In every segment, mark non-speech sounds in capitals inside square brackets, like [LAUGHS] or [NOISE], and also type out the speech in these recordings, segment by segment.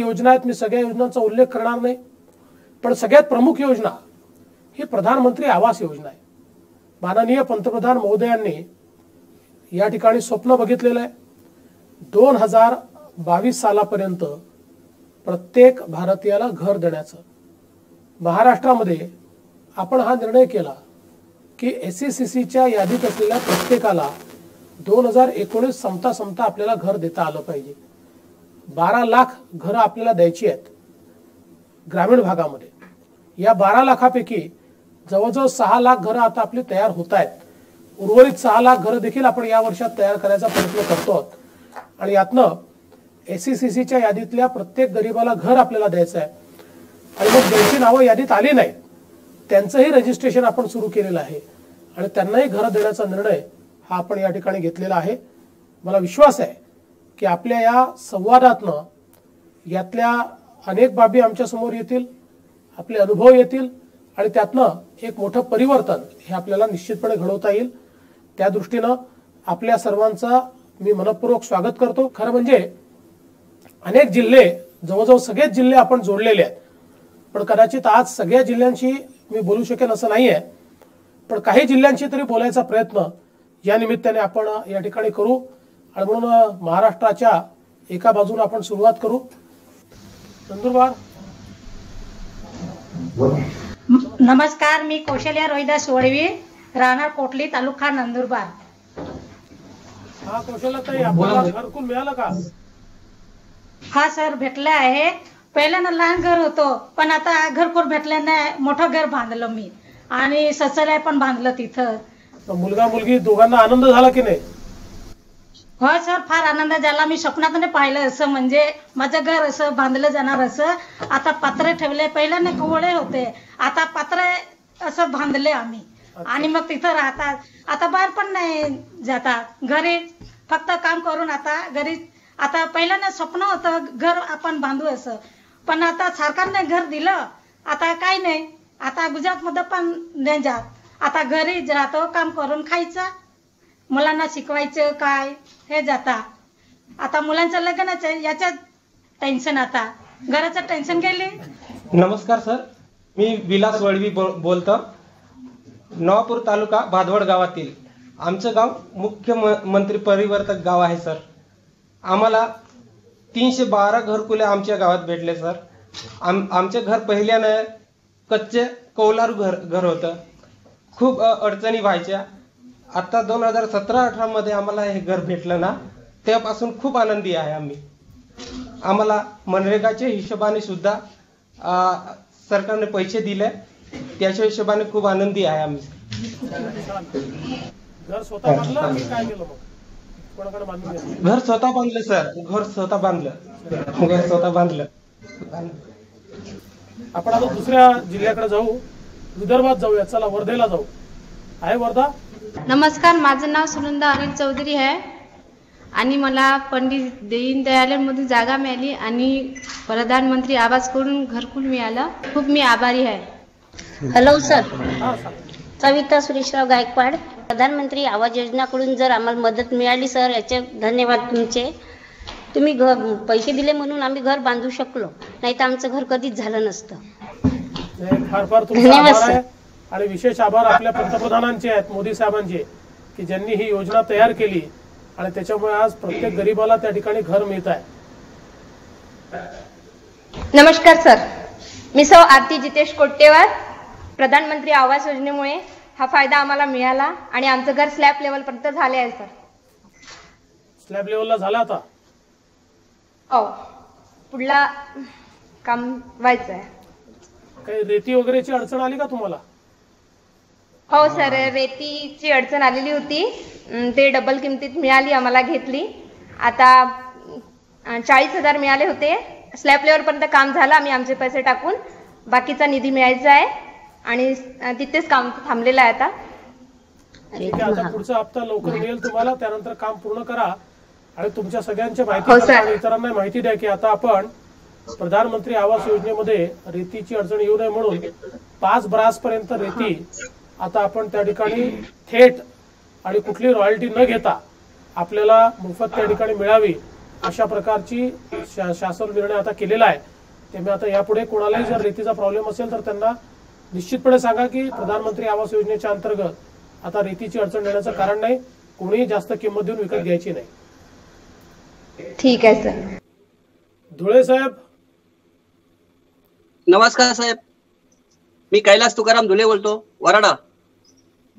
योजना आहेत मी सगळ्या योजनांचा उल्लेख करणार नाही. पण सगळ्यात प्रमुख योजना ही प्रधानमंत्री आवास योजना आहे. माननीय पंतप्रधान महोदयांनी या ठिकाणी स्वप्न बघितलेलं आहे. दोन हजार बावीस सालापर्यंत प्रत्येक भारतीयाला घर देण्याचं. महाराष्ट्रामध्ये आपण हा निर्णय केला की एस सी सीच्या यादीत असलेल्या प्रत्येकाला दोन हजार एकोणीस संपता संपता आपल्याला घर देता आलं पाहिजे. बारा लाख घरं आपल्याला द्यायची आहेत. ग्रामीण भागामध्ये. या बारा लाखापैकी जवळजवळ सहा लाख घरं आता आपली तयार होत आहेत. उर्वरित सहा लाख घरं देखील आपण या वर्षात तयार करायचा प्रयत्न करतो आहोत. आणि यातनं एस सी सी सीच्या यादीतल्या प्रत्येक गरीबाला घर आपल्याला द्यायचं आहे. आणि मग ज्यांची नावं यादीत आली नाहीत त्यांचंही रजिस्ट्रेशन आपण सुरू केलेलं आहे. आणि त्यांनाही घरं देण्याचा निर्णय हा आपण या ठिकाणी घेतलेला आहे. मला विश्वास आहे की आपल्या या संवादातनं यातल्या अनेक बाबी आमच्यासमोर येतील आपले अनुभव येतील आणि त्यातनं एक मोठं परिवर्तन हे आपल्याला निश्चितपणे घडवता येईल. त्या दृष्टीनं आपल्या सर्वांचा मी मनपूर्वक स्वागत करतो. खरं म्हणजे अनेक जिल्हे जवळजवळ सगळेच जिल्हे आपण जोडलेले आहेत. पण कदाचित आज सगळ्या जिल्ह्यांशी मी बोलू शकेन असं नाही आहे पण काही जिल्ह्यांशी तरी बोलायचा प्रयत्न या निमित्ताने आपण या ठिकाणी करू. आणि म्हणून महाराष्ट्राच्या एका बाजूने आपण सुरुवात करू. नंदुरबार. नमस्कार मी कौशल्या रोहिदास वळवी राहणार कोटली तालुका नंदुरबार. हा आपल्याला घरकुल मिळालं का? हा सर भेटला आहे. पहिल्यांदा लहान घर होतो पण आता घरकुल भेटल्याने मोठं घर बांधलं मी. आणि ससऱ्या पण बांधलं तिथं. मुलगा मुलगी दोघांना आनंद झाला की नाही? हो सर फार आनंद झाला. मी स्वप्नात नाही पाहिलं असं म्हणजे माझं घर असं बांधलं जाणार असं. आता पत्रे ठेवले पहिल्याने कोवळे होते. आता पत्रे असं बांधले आम्ही. आणि मग तिथं राहतात. आता बाहेर पण नाही जाता घरी फक्त काम करून आता घरी आता पहिल्याने स्वप्न होतं घर आपण बांधू असं. पण आता सरकारने घर दिलं. आता काही नाही. आता गुजरात मध्ये पण नाही जात. आता घरीच राहतो काम करून खायचं. मुलांना शिकवायचं काय? हे जाता. आता मुलांचं लग्नच आहे याच्यात टेन्शन आता. घराचं टेन्शन गेले? नमस्कार सर मी विलास वळवी बो- बोलतो. नवापूर तालुका भादवड गावातील. आमचं गाव मुख्य म- मंत्री परिवर्तक गाव आहे सर आम्हाला तीनशे बारा घरकुले आमच्या गावात भेटले सर आम आमचे घर पहिल्यानं कच्चे कौलारू घर घर होतं. खूप अ, अडचणी व्हायच्या. आता दोन हजार सतरा अठरा मध्ये आम्हाला हे घर भेटलं ना तेव्हापासून खूप आनंदी आहे आम्ही. आम्हाला मनरेगाच्या हिशोबाने सुद्धा सरकारने पैसे दिले. त्याच्या हिशोबाने खूप आनंदी आहे आम्ही. घर स्वतः बांधलं की काय केलं मग? कोणाकडे बांधून घेतलं? घर स्वतः बांधलं सर. घर स्वतः बांधलं. घर स्वतः बांधलं. आपण आता दुसऱ्या जिल्ह्याकडे जाऊ. विदर्भात जाऊया. चला वर्धेला जाऊ. आहे वर्धा. नमस्कार माझं नाव सुनंदा अनिल चौधरी आहे. आणि मला पंडित दीनदयालमधून जागा मिळाली आणि प्रधानमंत्री आवाजकडून घरकुल मिळालं. खूप मी आभारी आहे. हॅलो सर हा सविता सुरेशराव गायकवाड प्रधानमंत्री आवास योजनाकडून जर आम्हाला मदत मिळाली सर याचे धन्यवाद तुमचे. तुम्ही घ पैसे दिले म्हणून आम्ही घर बांधू शकलो नाही तर आमचं घर कधीच झालं नसतं. धन्यवाद, सर. आणि विशेष आभार आपल्या पंतप्रधानांचे आहेत मोदी साहेबांचे की ज्यांनी ही योजना तयार केली आणि त्याच्यामुळे आज प्रत्येक गरीबाला त्या ठिकाणी घर मिळत आहे. नमस्कार सर. मी सौ आरती जितेश कोट्टेवार प्रधानमंत्री आवास योजनेमुळे हा फायदा आम्हाला मिळाला आणि आमचं घर स्लॅब लेवलपर्यंत झाले आहे सर. स्लॅब लेवलला झाला आता? हो. पुढला काम व्हायचं आहे काही रेती वगैरेची अडचण आली का तुम्हाला? हो सर. रेतीची अडचण आलेली होती. अं, ते डबल किमतीत मिळाली आम्हाला घेतली. आता चाळीस हजार मिळाले होते. स्लॅब लेवलपर्यंत काम झालं. आम्ही आमचे पैसे टाकून बाकीचा निधी मिळायचा आहे. आणि अं, तिथेच काम थांबलेलं आहे आता. ठीक आहे. आता पुढचा हप्ता लवकर मिळेल तुम्हाला. त्यानंतर काम पूर्ण करा. आणि तुमच्या सगळ्यांच्या माहिती हो, करा सर. आणि इतरांना माहिती द्या की आता आपण प्रधानमंत्री आवास योजनेमध्ये रेतीची अडचण येऊ नये म्हणून पाच ब्रास पर्यंत रेती आता आपण त्या ठिकाणी थेट आणि कुठली रॉयल्टी न घेता आपल्याला मोफत त्या ठिकाणी मिळावी अशा प्रकारची शा- शासन निर्णय आता केलेला आहे. त्यामुळे आता यापुढे कोणालाही जर रेतीचा प्रॉब्लेम असेल तर त्यांना निश्चितपणे सांगा की प्रधानमंत्री आवास योजनेच्या अंतर्गत आता रेतीची अडचण येण्याचं कारण नाही. कोणीही जास्त किंमत देऊन विकत घ्यायची नाही. ठीक आहे सर. धुळे साहेब. नमस्कार साहेब. मी कैलास तुकाराम धुले बोलतो. वराडा.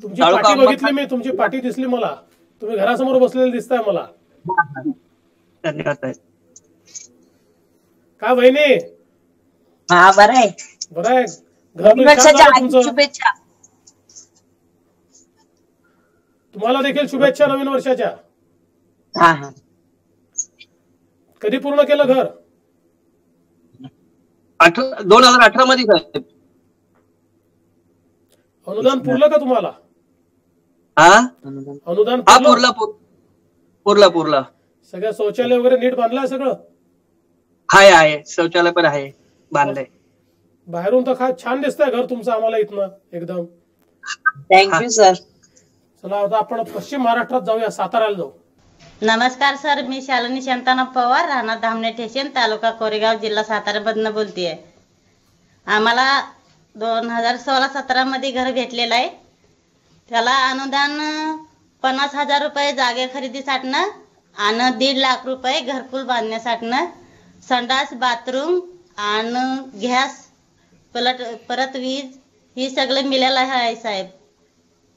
तुमची पाठी. बघितली मी तुमची पाठी दिसली मला. तुम्ही घरासमोर बसलेले दिसताय मला. धन्यवाद काय बहिणी हा बरं आहे. बरं आहे. शुभेच्छा. तुम्हाला देखील शुभेच्छा नवीन वर्षाच्या. हा हा. कधी पूर्ण केलं घर? अठरा दोन हजार अठरा मध्ये साहेब अनुदान पुरलं का तुम्हाला? हा? अनुदान. हा पुरलं? पुरला पुर- पुरला पुरला. सगळ्या शौचालय वगैरे नीट बांधलंय सगळं? आहे आहे शौचालय पण आहे बांधलंय. बाहेरून तर खा छान दिसतंय घर तुमचं आम्हाला इथनं एकदम. थँक्यू सर चला आता आपण पश्चिम महाराष्ट्रात जाऊया साताऱ्याला जाऊ. नमस्कार सर मी शालिनी शांताना पवार राहणार धामणे ठेशन तालुका कोरेगाव जिल्हा सातारामधनं बोलतेय. आम्हाला दोन हजार सोळा सतरा मध्ये घर भेटलेलं आहे. त्याला अनुदान पन्नास हजार रुपये जागे खरेदीसाठनं आणि दीड लाख रुपये घरकुल बांधण्यासाठनं संडास बाथरूम आणि गॅस पलट परत वीज ही सगळं मिळालं आहे साहेब.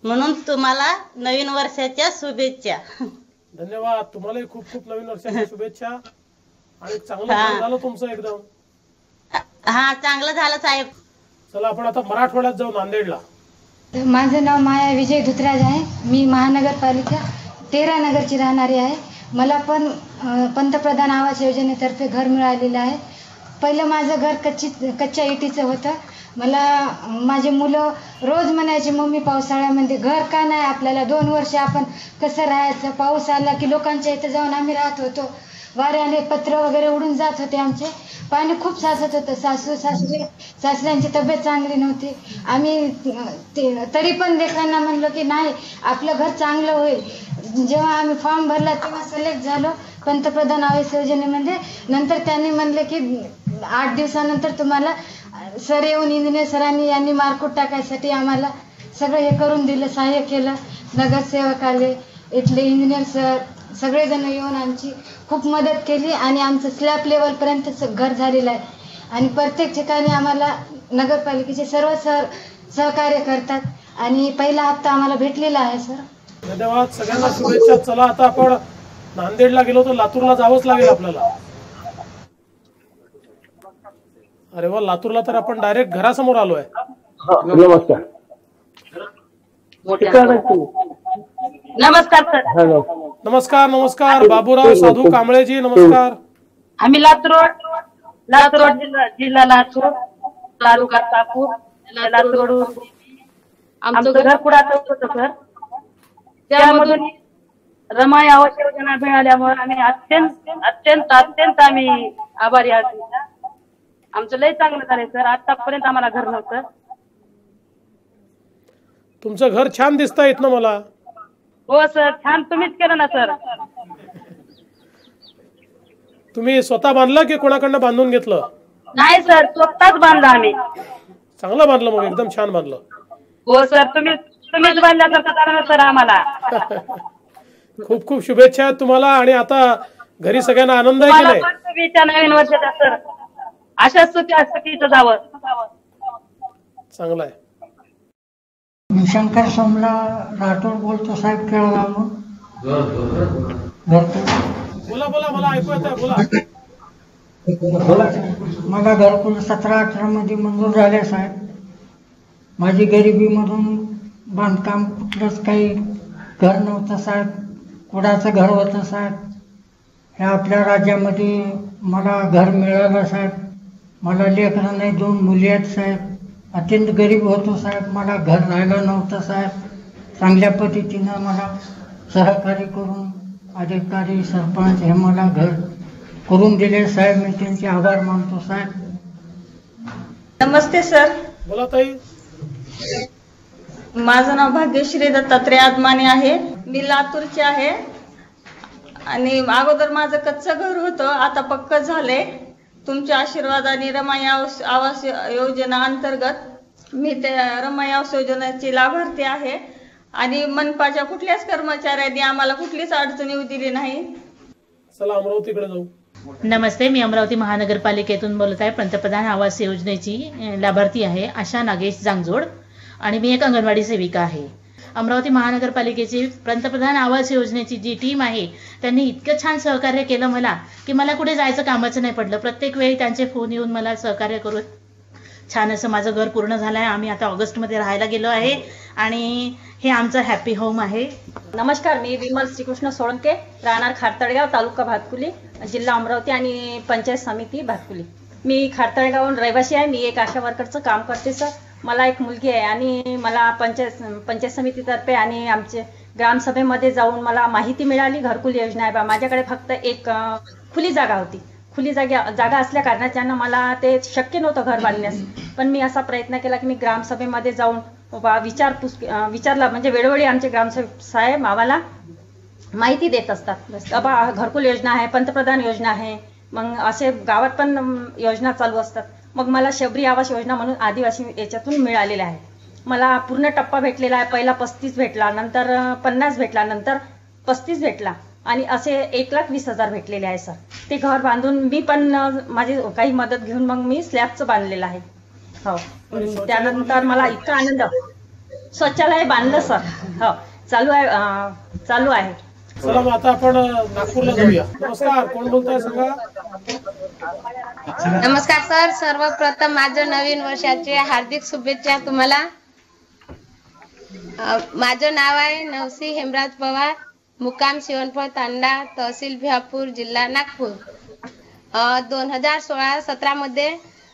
म्हणून तुम्हाला नवीन वर्षाच्या शुभेच्छा. धन्यवाद. तुम्हालाही खूप खूप नवीन वर्षाच्या [LAUGHS] शुभेच्छा. आणि चांगलं झालं तुमचं एकदम. हा चांगलं झालं साहेब. चला आपण आता मराठवाड्यात जाऊ नांदेडला. माझं नाव माया विजय धुतराज आहे. मी महानगरपालिका तेरा नगरची राहणारी आहे. मला पण पंतप्रधान आवास योजनेतर्फे घर मिळालेलं आहे. पहिलं माझं घर कच्ची कच्च्या इटीचं होतं. मला माझे मुलं रोज म्हणायचे मम्मी पावसाळ्यामध्ये घर का नाही? आपल्याला दोन वर्ष आपण कसं राहायचं? पाऊस आला की लोकांच्या इथं जाऊन आम्ही राहत होतो. वाऱ्याने पत्र वगैरे उडून जात होते आमचे. पाणी खूप साचत होतं. सासू सासरे सासऱ्यांची तब्येत चांगली नव्हती. आम्ही ते तरी पण देखांना म्हणलं की नाही आपलं घर चांगलं होईल. जेव्हा आम्ही फॉर्म भरला तेव्हा सिलेक्ट झालो. पंतप्रधान आवास योजनेमध्ये. नंतर त्यांनी म्हणले की आठ दिवसानंतर तुम्हाला सर येऊन इंजिनियर सरांनी यांनी मार्कूट टाकायसाठी आम्हाला सगळं हे करून दिलं सहाय्य केलं. नगरसेवक आले इथले इंजिनियर सर सगळेजण येऊन आमची खूप मदत केली आणि आमचं स्लॅब लेवलपर्यंत घर झालेलं आहे. आणि प्रत्येक ठिकाणी आम्हाला नगरपालिकेचे सर्व सर सहकार्य करतात. आणि पहिला हप्ता आम्हाला भेटलेला आहे सर. धन्यवाद. सगळ्यांना शुभेच्छा. चला आता आपण नांदेडला गेलो तर लातूरला जावंच लागेल आपल्याला. अरे वा लातूरला तर आपण डायरेक्ट घरासमोर आलोय. नमस्कार. नमस्कार सर. नमस्कार नमस्कार. बाबूराव साधू कांबळेजी नमस्कार. आम्ही लातूर रोड लातूर रोड जिल्हा जिल्हा लातूर तालुका आमचं घर कुडाचं होतं सर त्यामधून रमाई आवास योजना मिळाल्यामुळे आम्ही अत्यंत अत्यंत अत्यंत आम्ही आभारी आहोत. आमचं लय चांगलं झालंय सर. आतापर्यंत आम्हाला घर नव्हतं. तुमचं घर छान दिसतंय इथनं मला. हो सर. छान तुम्हीच केलं ना सर. तुम्ही स्वतः बांधलं की कोणाकडनं बांधून घेतलं? नाही सर. स्वतःच बांधलं आम्ही. चांगलं बांधलं मग एकदम छान बांधलं. हो सर. तुम्ही तुम्हीच बांधल्यासारखं सर आम्हाला. [LAUGHS] खूप खूप शुभेच्छा आहेत तुम्हाला आणि आता घरी सगळ्यांना आनंद आहे की नाही? शुभेच्छा नवीन वर्षाच्या सर. अशाच सुखी जावं. चांगलं आहे. मी शंकर सोमला राठोड बोलतो साहेब केळगावहून घरकुल बोला बोला मला ऐकू येत आहे बोला. मला घरकुल सतरा अठरा मध्ये मंजूर झाले साहेब. माझी गरिबीमधून बांधकाम कुठलंच काही घर नव्हतं साहेब. कुडाचं घर होतं साहेब. ह्या आपल्या राज्यामध्ये मला घर मिळालं साहेब. मला लेकरं नाही दोन मुली आहेत साहेब. अत्यंत गरीब होतो साहेब. मला घर राहिलं नव्हतं साहेब. चांगल्या पद्धतीनं मला सहकार्य करून अधिकारी सरपंच हे मला घर करून दिले साहेब. मी त्यांचे आभार मानतो साहेब. नमस्ते सर. बोला ताई. माझं नाव भाग्यश्री दत्तात्रय आदमाने आहे. मी लातूरची आहे. आणि अगोदर माझं कच्चं घर होतं आता पक्क झालंय. तुमच्या आशीर्वादाने रमाई आवास आवास योजना अंतर्गत मी त्या रमाई आवास योजनेची लाभार्थी आहे. आणि मनपाच्या कुठल्याच कर्मचाऱ्यांनी आम्हाला कुठलीच अडचण येऊ दिली नाही. चला अमरावतीकडे जाऊ. नमस्ते मी अमरावती महानगरपालिकेतून बोलत आहे. पंतप्रधान आवास योजनेची लाभार्थी आहे आशा नागेश जांगजोड आणि मी एक अंगणवाडी सेविका आहे. अमरावती महानगरपालिकेची पंतप्रधान आवास योजनेची जी टीम आहे त्यांनी इतकं छान सहकार्य केलं मला की मला कुठे जायचं कामाचं नाही पडलं. प्रत्येक वेळी त्यांचे फोन येऊन मला सहकार्य करून छान असं माझं घर पूर्ण झालं आहे आम्ही आता ऑगस्टमध्ये राहायला गेलो आहे आणि हे आमचं हॅपी होम आहे. नमस्कार मी विमल श्रीकृष्ण सोळंके राहणार खारतळगाव तालुका भातकुली जिल्हा अमरावती आणि पंचायत समिती भातकुली. मी खारतळगावहून रहिवासी आहे. मी एक आशा वर्करचं काम करते सर मला एक मुलगी आहे आणि मला पंचायत पंचायत समितीतर्फे आणि आमचे ग्रामसभेमध्ये जाऊन मला माहिती मिळाली घरकुल योजना आहे बा. माझ्याकडे फक्त एक खुली जागा होती. खुली जागा जागा असल्या कारणाच्यानं मला ते शक्य नव्हतं घर बांधण्यास. पण मी असा प्रयत्न केला की मी ग्रामसभेमध्ये जाऊन बा विचारपूस विचारला म्हणजे वेळोवेळी आमचे ग्रामसेवक साहेब आम्हाला माहिती देत असतात. बाबा घरकुल योजना आहे पंतप्रधान योजना आहे. मग असे गावात पण योजना चालू असतात. मग मला शबरी आवास योजना म्हणून आदिवासी याच्यातून मिळालेल्या आहे मला पूर्ण टप्पा भेटलेला आहे. पहिला पस्तीस भेटला नंतर पन्नास भेटला नंतर पस्तीस भेटला. आणि असे एक लाख वीस हजार भेटलेले आहे सर. ते घर बांधून मी पण माझी काही मदत घेऊन मग मी स्लॅबचं बांधलेलं आहे. हो. त्यानंतर मला इतका आनंद. स्वच्छालय बांधलं सर. हो. चालू आहे चालू आहे. चला आता आपण नागपूरला जाऊया. नमस्कार. कोण बोलताय सांगा? नमस्कार सर सर्वप्रथम माझं नवीन वर्षाचे हार्दिक शुभेच्छा तुम्हाला. माझं नाव आहे नवसी हेमराज पवार मुक्काम शिवनफळ तांडा तहसील भिवापूर जिल्हा नागपूर. दोन हजार सोळा सतरा मध्ये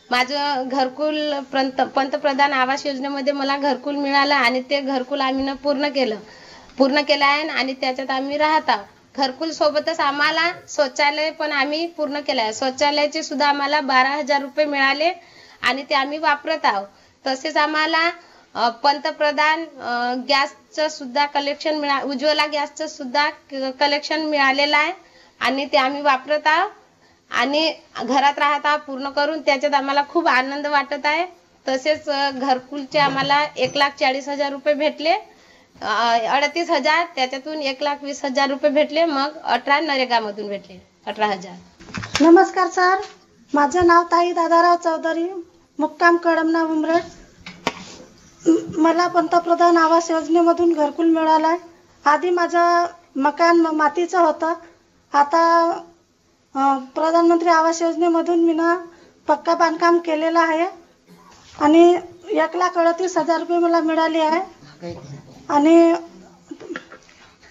माझं घरकुल पंत पंतप्रधान आवास योजनेमध्ये मला घरकुल मिळालं आणि ते घरकुल आम्ही पूर्ण केलं. पूर्ण केलं आहे आणि त्याच्यात आम्ही राहत आहोत. घरकुल सोबतच आम्हाला शौचालय पण आम्ही पूर्ण केलं आहे शौचालयाचे सुद्धा आम्हाला बारा हजार रुपये मिळाले आणि ते आम्ही वापरत आहोत. तसेच आम्हाला पंतप्रधान अ, गॅसचं सुद्धा कलेक्शन मिळा उज्ज्वला गॅसचं सुद्धा कलेक्शन मिळालेलं आहे आणि ते आम्ही वापरत आहोत. आणि घरात राहत आहोत पूर्ण करून त्याच्यात आम्हाला खूप आनंद वाटत आहे. तसेच घरकुलचे आम्हाला एक लाख चाळीस हजार रुपये भेटले. अडतीस हजार त्याच्यातून एक लाख वीस हजार रुपये भेटले मग अठरा नरेगामधून भेटले अठरा हजार. नमस्कार सर. माझं नाव ताई दादाराव चौधरी मुक्काम कळमना उमरड मला पंतप्रधान आवास योजनेमधून घरकुल मिळालं आहे आधी माझं मकान मातीचं होतं. आता प्रधानमंत्री आवास योजनेमधून मी ना पक्का बांधकाम केलेलं आहे. आणि एक लाख अडतीस हजार रुपये मला मिळाले आहे. आणि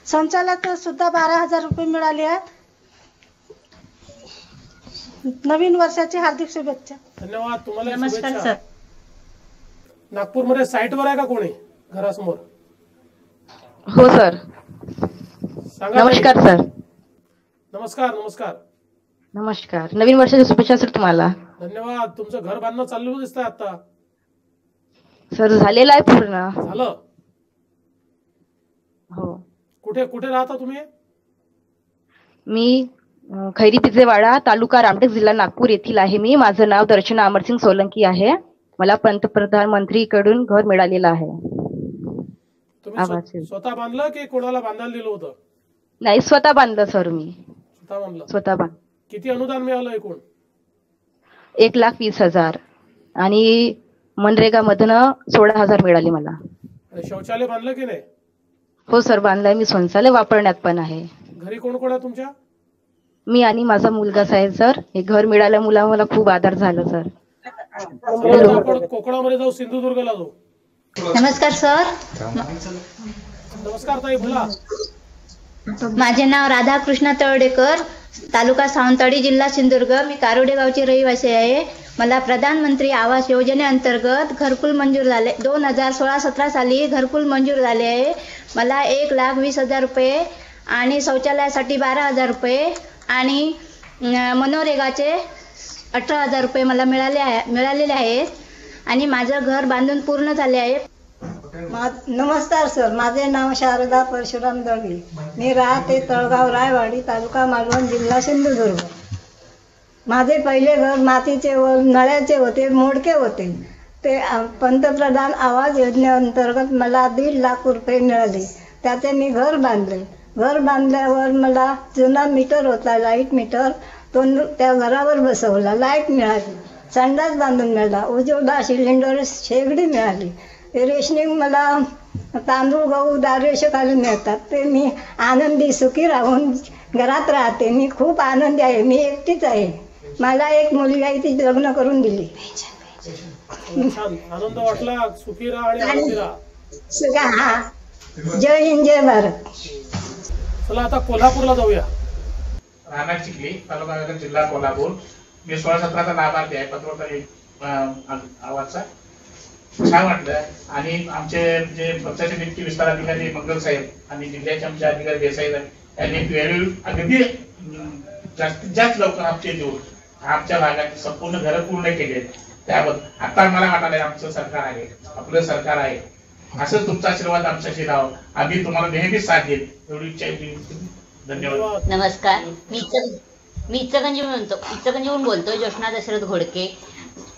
शौचालयात सुद्धा बारा हजार रुपये मिळाले आहेत. नवीन वर्षाची हार्दिक शुभेच्छा. धन्यवाद तुम्हाला नमस्कार, शुभेच्छा. नागपूरमध्ये साईटवर आहे का कोणी? घरासमोर? हो सर. सांगा नमस्कार. सर. नमस्कार नमस्कार. नमस्कार. नवीन वर्षाच्या शुभेच्छा सर तुम्हाला. धन्यवाद. तुमचं घर बांधणं चालू दिसतंय आता. सर झालेलं आहे पूर्ण. झालं? कुठे कुठे राहता तुम्ही? मी खैरी पिजेवाडा तालुका रामटेक जिल्हा नागपूर येथील आहे मी. माझं नाव दर्शना अमरसिंग सोलंकी आहे. मला पंतप्रधान मंत्रीकडून घर मिळालेलं आहे. स्वतः बांधलं की कोणाला बांधायला दिलं होतं? नाही स्वतः बांधलं सर मी. स्वतः बांधलं? स्वतः बांध किती अनुदान मिळालं एकूण? एक लाख वीस हजार. आणि मनरेगा मधनं सोळा हजार मिळाले मला. शौचालय बांधलं की नाही? हो सर बांधलाय मी शौचालय वापरण्यात पण आहे. घरी कोण कोण आहे तुमच्या? मी आणि माझा मुलगाच आहे सर. हे घर मिळाल्यामुळे मला खूप आधार झाला सर. आपण कोकणामध्ये जाऊ सिंधुदुर्गला जाऊ. नमस्कार सर. नमस्कार ताई बोला. माझे नाव राधाकृष्ण तळडेकर तालुका सावंतवाडी जिल्हा सिंधुदुर्ग. मी कारोडे गावची रहिवासी आहे. मला प्रधानमंत्री आवास योजनेअंतर्गत घरकुल मंजूर झाले. दोन हजार सोळा सतरा साली घरकुल मंजूर झाले आहे. मला एक लाख वीस हजार रुपये आणि शौचालयासाठी बारा हजार रुपये आणि मनोरेगाचे अठरा हजार रुपये मला मिळाले आहे मिळालेले आहेत आणि माझं घर बांधून पूर्ण झाले आहे. मा- नमस्कार सर माझे नाव शारदा परशुराम दळवी. मी राहते तळगाव रायवाडी तालुका मालवण जिल्हा सिंधुदुर्ग. माझे पहिले घर मातीचे व नळ्याचे होते मोडके होते. ते पंतप्रधान आवास योजनेअंतर्गत मला दीड लाख रुपये मिळाले. त्याचे मी घर बांधले. घर बांधल्यावर मला जुना मीटर होता लाइट मीटर. तो त्या घरावर बसवला. लाइट मिळाली. संडास बांधून मिळाला. उजवला सिलेंडर शेगडी मिळाली. रेशनिंग मला तांदूळ गहू दारेश खाली मिळतात. ते मी आनंदी सुखी राहून घरात राहते. मी खूप आनंदी आहे. मी एकटीच आहे. मला एक मुलगी आहे ती लग्न करून दिली. छान आनंद वाटला सुखी राहा आणि आनंदी राहा सगळा हा. जय हिंद जय भारत. चला आता कोल्हापूरला जाऊया. राहणार चिखली तालुका नगर जिल्हा कोल्हापूर. मी सोळा सतराचा लाभार्थी आहे पत्रकार आवाजचा. छान वाटलं. आणि आमचे जे पक्षाचे नियुक्ती विस्तार अधिकारी मंगल साहेब आणि जिल्ह्याचे आमचे अधिकारी देसाई साहेब यांनी अगदी जास्तीत जास्त लवकर आमचे देऊन आमच्या भागात संपूर्ण घरं पूर्ण केले त्याबद्दल आता मला वाटायला आमचं सरकार आहे आपलं सरकार आहे. असं तुमचा आशीर्वाद आमच्याशी राहावं आम्ही तुम्हाला नेहमीच साथ देईल. एवढी इच्छा धन्यवाद. नमस्कार. मी मी इचकंजी म्हणतो इचकंजीहून बोलतो ज्योष्णा दशरथ घोडके.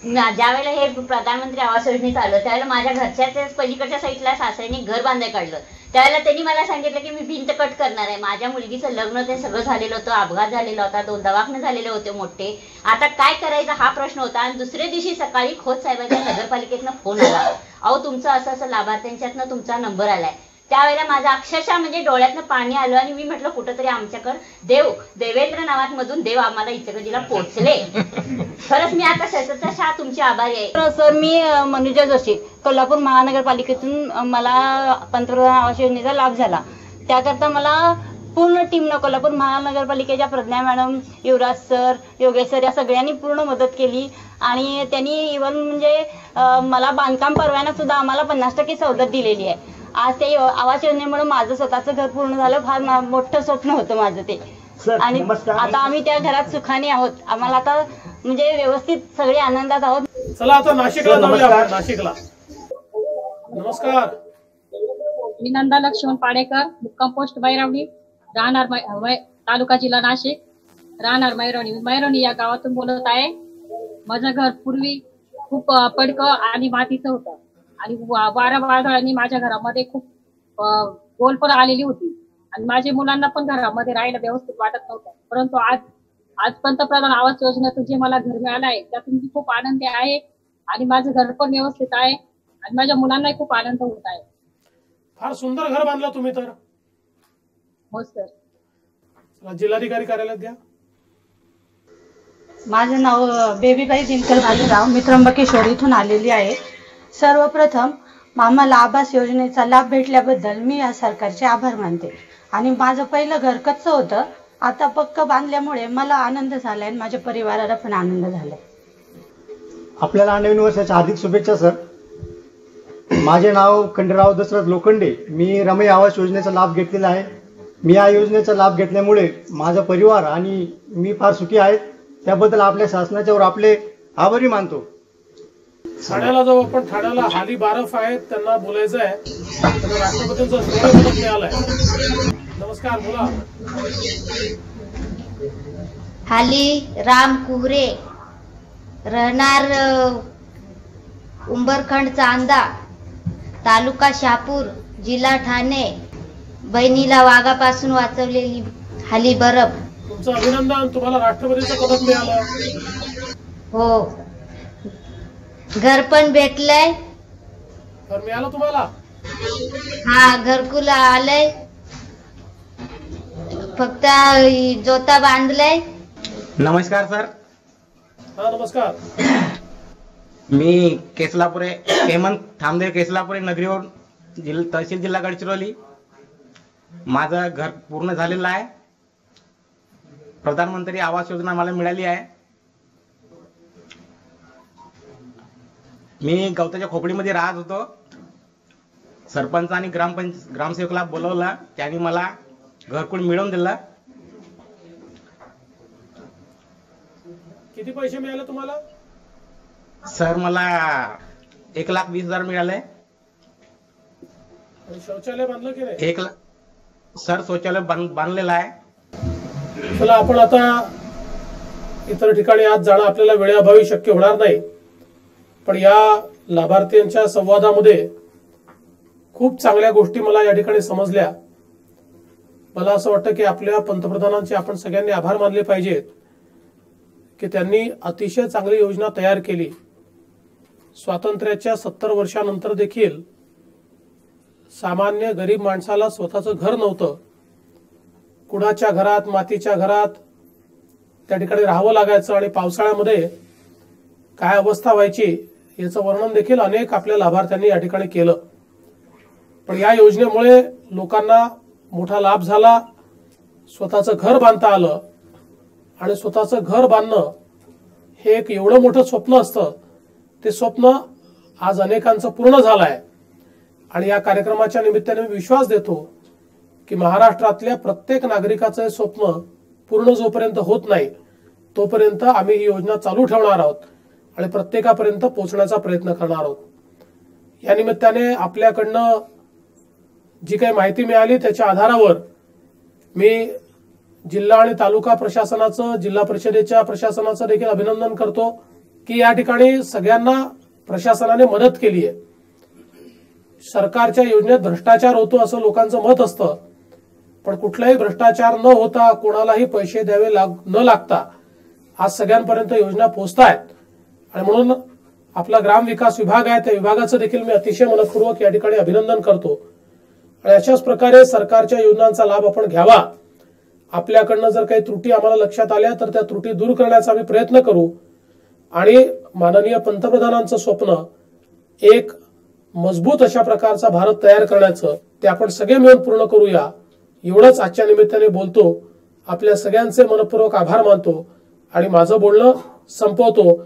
ज्यावेळेला हे प्रधानमंत्री आवास योजनेत आलं त्यावेळेला माझ्या घरच्या पलीकडच्या साईडला सासऱ्यांनी घर बांधाय काढलं. त्यावेळेला त्यांनी मला सांगितलं की मी भिंत कट करणार आहे. माझ्या मुलगीचं लग्न ते सगळं झालेलं होतं अपघात झालेला होता दोन दवाखाने झालेले होते मोठे. आता काय करायचं हा प्रश्न होता आणि दुसऱ्या दिवशी सकाळी खोत साहेबांच्या नगरपालिकेतनं फोन आला. अहो तुमचं असं असं लाभार्थ्यांच्यातनं तुमचा नंबर आलाय. त्यावेळेला माझा अक्षरशः म्हणजे डोळ्यातनं पाणी आलं आणि मी म्हटलं कुठंतरी आमच्याकडं देव देवेंद्र नावात मधून देव आम्हाला इचकजीला पोहोचले. खरंच मी आता शतशः तुमची आभारी आहे. सर मी मनुजा जोशी कोल्हापूर महानगरपालिकेतून मला पंतप्रधान आवास योजनेचा लाभ झाला. त्याकरता मला पूर्ण टीमनं कोल्हापूर महानगरपालिकेच्या Pradnya madam Yuvraj sir Yogesh sir या सगळ्यांनी पूर्ण मदत केली. आणि त्यांनी इव्हन म्हणजे मला बांधकाम परवाना सुद्धा आम्हाला पन्नास टक्के सवलत दिलेली आहे. आज ते आवास योजनेमुळे माझं स्वतःचं घर पूर्ण झालं. फार मोठं स्वप्न होतं माझं ते. आणि आता आम्ही त्या घरात सुखाने आहोत. आम्हाला आता म्हणजे व्यवस्थित सगळे आनंदात आहोत. चला आता नाशिकला जाऊया. आपण नाशिकला. नमस्कार. मी नंदा लक्ष्मण पाडेकर मुक्काम पोस्ट बैरावणी राहणार मै- मै- तालुका जिल्हा नाशिक. राहणार मैरवणी. मैरवणी या गावातून बोलत आहे. माझं घर पूर्वी खूप अ, पडकं आणि मातीचं होतं. आणि वारा वादळांनी माझ्या घरामध्ये खूप गोलपण आलेली होती. आणि माझ्या मुलांना पण घरामध्ये राहायला व्यवस्थित वाटत नव्हतं. परंतु आज आज पंतप्रधान आवास योजनेतून जे मला घर मिळालं आहे त्यातून मी खूप आनंदी आहे आणि माझं घर पण व्यवस्थित आहे आणि माझ्या मुलांनाही खूप आनंद होत आहे. फार सुंदर घर बांधलं तुम्ही तर. हो सर. जिल्हाधिकारी कार्यालयात द्या माझं नाव बेबीबाई दिनकर भालेराव मी त्र्यंबकेश्वर इथून आलेली आहे. सर्वप्रथम आम्हाला आवास योजनेचा लाभ भेटल्याबद्दल मी या सरकारचे आभार मानते. आणि माझं पहिलं घर कच्चं होतं आता पक्क बांधल्यामुळे मला आनंद झालाय आणि माझ्या परिवाराला पण आनंद झालाय. आपल्याला नवीन वर्षाच्या हार्दिक शुभेच्छा सर. माझे नाव खंडेराव दशरथ लोखंडे. मी रमई आवास योजनेचा लाभ घेतलेला आहे. मी या योजनेचा लाभ घेतल्यामुळे माझा परिवार आणि मी फार सुखी आहेत. त्याबद्दल आपल्या शासनाच्यावर आपले आभारी मानतो. ठाण्याला जाऊ आपण. ठाण्याला हाली बारफ आहेत त्यांना बोलायचं आहे. त्यांना राष्ट्रपतींचं शौर्य पदक मिळालंय नमस्कार बोला. हाली राम कुहरे राहणार उंबरखंड चांदा तालुका शहापूर जिल्हा ठाणे बहिणीला वाघापासून वाचवलेली हाली बरफ. तुमचं अभिनंदन तुम्हाला राष्ट्रपतीचं पदक मिळालं. हो. घर पण भेटलंय. तर मिळालं तुम्हाला. हा घरकुल आलंय. फक्त जोता बांधलंय. नमस्कार सर. हा नमस्कार. मी केसलापुरे हेमंत थांबदेव केसलापुरे नगरीवरून जिल्हा तहसील जिल्हा गडचिरोली. माझं घर पूर्ण झालेलं आहे. प्रधानमंत्री आवास योजना मला मिळाली आहे. मी गवताच्या खोपडीमध्ये राहत होतो. सरपंच आणि ग्रामपंच ग्रामसेवकला बोलवलं. त्यांनी मला घरकुल मिळवून दिलं. किती पैसे मिळाले तुम्हाला? सर मला एक लाख वीस हजार मिळाले. शौचालय बांधलं की नाही? एक ला- सर शौचालय बांध- बांधलेलं आहे. चला आपण आता इतर ठिकाणी आज जाणं आपल्याला वेळेअभावी शक्य होणार नाही. पण या लाभार्थ्यांच्या संवादामध्ये खूप चांगल्या गोष्टी मला या ठिकाणी समजल्या. मला असं वाटतं की आपल्या पंतप्रधानांचे आपण सगळ्यांनी आभार मानले पाहिजेत की त्यांनी अतिशय चांगली योजना तयार केली. स्वातंत्र्याच्या सत्तर वर्षानंतर देखील सामान्य गरीब माणसाला स्वतःचं घर नव्हतं. कुणाच्या घरात मातीच्या घरात त्या ठिकाणी राहावं लागायचं आणि पावसाळ्यामध्ये काय अवस्था व्हायची याचं वर्णन देखील अनेक आपल्या लाभार्थ्यांनी या ठिकाणी केलं. पण या योजनेमुळे लोकांना मोठा लाभ झाला स्वतःचं घर बांधता आलं आणि स्वतःचं घर बांधणं हे एक एवढं मोठं स्वप्न असतं. ते स्वप्न आज अनेकांचं पूर्ण झालं आहे आणि या कार्यक्रमाच्या निमित्ताने मी विश्वास देतो की महाराष्ट्रातल्या प्रत्येक नागरिकाचं हे स्वप्न पूर्ण जोपर्यंत होत नाही तोपर्यंत आम्ही ही योजना चालू ठेवणार आहोत. आणि प्रत्येकापर्यंत पोहोचण्याचा प्रयत्न करणार आहोत. या निमित्ताने आपल्याकडनं जी काही माहिती मिळाली त्याच्या आधारावर मी जिल्हा आणि तालुका प्रशासनाचं जिल्हा परिषदेच्या प्रशासनाचं देखील अभिनंदन करतो की या ठिकाणी सगळ्यांना प्रशासनाने मदत केली आहे. सरकारच्या योजनेत भ्रष्टाचार होतो असं लोकांचं मत असतं पण कुठलाही भ्रष्टाचार न होता कोणालाही पैसे द्यावे लाग न लागता आज सगळ्यांपर्यंत योजना पोहोचतायत. आणि म्हणून आपला ग्राम विकास विभाग आहे त्या विभागाचं देखील मी अतिशय मनपूर्वक या ठिकाणी अभिनंदन करतो. आणि अशाच प्रकारे सरकारच्या योजनांचा लाभ आपण घ्यावा. आपल्याकडनं जर काही त्रुटी आम्हाला लक्षात आल्या तर त्या त्रुटी दूर करण्याचा आम्ही प्रयत्न करू. आणि माननीय पंतप्रधानांचं स्वप्न एक मजबूत अशा प्रकारचा भारत तयार करण्याचं ते आपण सगळे मिळून पूर्ण करूया. एवढंच आजच्या निमित्ताने बोलतो. आपल्या सगळ्यांचे मनपूर्वक आभार मानतो. आणि माझं बोलणं संपवतो.